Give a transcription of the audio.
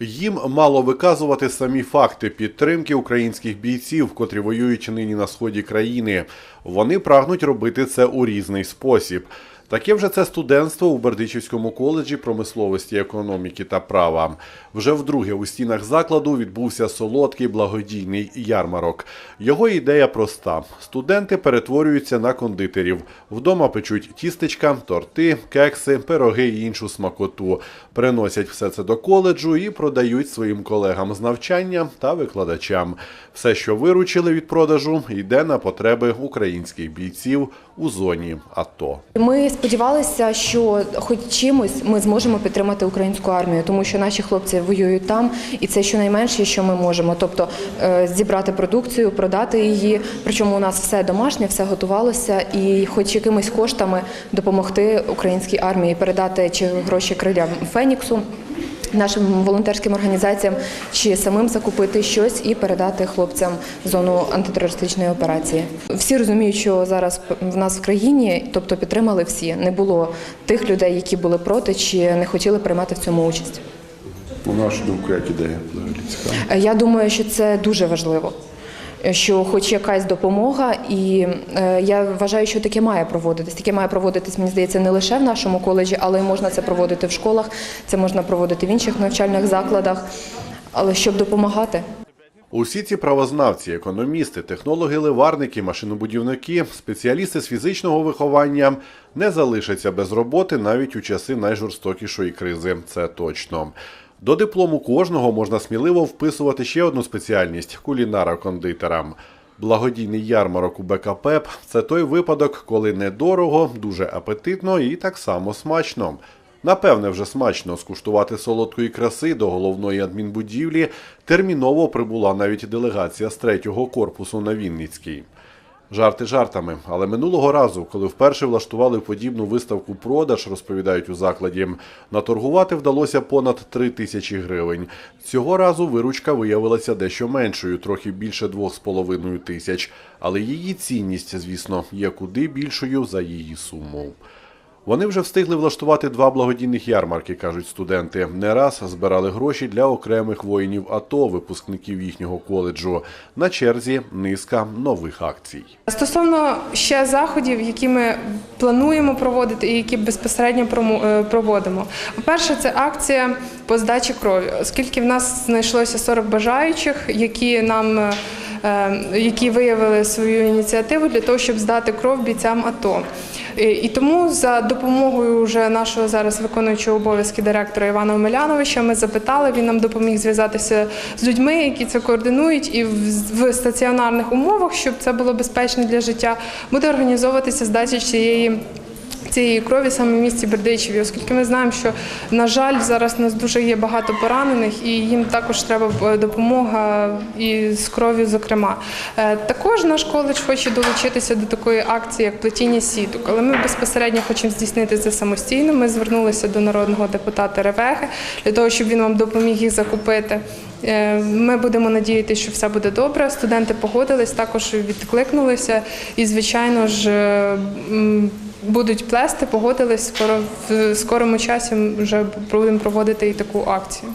Їм мало виказувати самі факти підтримки українських бійців, котрі воюють нині на сході країни. Вони прагнуть робити це у різний спосіб. Таке вже це студентство у Бердичівському коледжі промисловості, економіки та права. Вже вдруге у стінах закладу відбувся солодкий благодійний ярмарок. Його ідея проста: студенти перетворюються на кондитерів. Вдома печуть тістечка, торти, кекси, пироги і іншу смакоту. Приносять все це до коледжу і продають своїм колегам з навчання та викладачам. Все, що виручили від продажу, йде на потреби українських бійців у зоні АТО. Ми сподівалися, що хоч чимось ми зможемо підтримати українську армію, тому що наші хлопці воюють там, і це щонайменше, що ми можемо. Тобто е, зібрати продукцію, продати її. Причому у нас все домашнє, все готувалося, і хоч якимись коштами допомогти українській армії, передати чи гроші крилям Феніксу. Нашим волонтерським організаціям чи самим закупити щось і передати хлопцям в зону антитерористичної операції. Всі розуміють, що зараз в нас в країні, тобто підтримали всі. Не було тих людей, які були проти чи не хотіли приймати в цьому участь. У нашу думку, як ідея взагалі цікава. Е, Я думаю, що це дуже важливо. Що хоч якась допомога, і е, я вважаю, що таке має проводитись. Таке має проводитись, мені здається, не лише в нашому коледжі, але й можна це проводити в школах, це можна проводити в інших навчальних закладах, але щоб допомагати. Усі ці правознавці, економісти, технологи, ливарники, машинобудівники, спеціалісти з фізичного виховання не залишаться без роботи навіть у часи найжорстокішої кризи. Це точно. До диплому кожного можна сміливо вписувати ще одну спеціальність кулінара-кондитера. Благодійний ярмарок у БКПЕП – це той випадок, коли недорого, дуже апетитно і так само смачно. Напевне, вже смачно скуштувати солодкої краси до головної адмінбудівлі терміново прибула навіть делегація з третього корпусу на Вінницький. Жарти жартами, але минулого разу, коли вперше влаштували подібну виставку продаж, розповідають у закладі, наторгувати вдалося понад 3 тисячі гривень. Цього разу виручка виявилася дещо меншою, трохи більше 2,5 тисяч. Але її цінність, звісно, є куди більшою за її суму. Вони вже встигли влаштувати два благодійних ярмарки, кажуть студенти. Не раз збирали гроші для окремих воїнів АТО, випускників їхнього коледжу. На черзі низка нових акцій. Стосовно ще заходів, які ми плануємо проводити і які безпосередньо е, проводимо. По-перше, це акція по здачі крові, оскільки в нас знайшлося 40 бажаючих, які нам е, які виявили свою ініціативу для того, щоб здати кров бійцям АТО. І тому за допомогою вже нашого зараз виконуючого обов'язки директора Івана Омеляновича ми запитали, він нам допоміг зв'язатися з людьми, які це координують, і в стаціонарних умовах, щоб це було безпечно для життя, буде організовуватися здача цієї. Цієї крові саме в місті Бердичеві, оскільки ми знаємо, що на жаль, зараз у нас дуже є багато поранених, і їм також треба е, допомога і з кров'ю, зокрема. Е, Також наш коледж хоче долучитися до такої акції, як плетіння сіток, але ми безпосередньо хочемо здійснити це самостійно. Ми звернулися до народного депутата Ревеги для того, щоб він вам допоміг їх закупити. Е, Ми будемо надіятися, що все буде добре. Студенти погодились, також відкликнулися, і звичайно ж. Будуть плести, погодились скоро в скорому часі вже будемо проводити і таку акцію.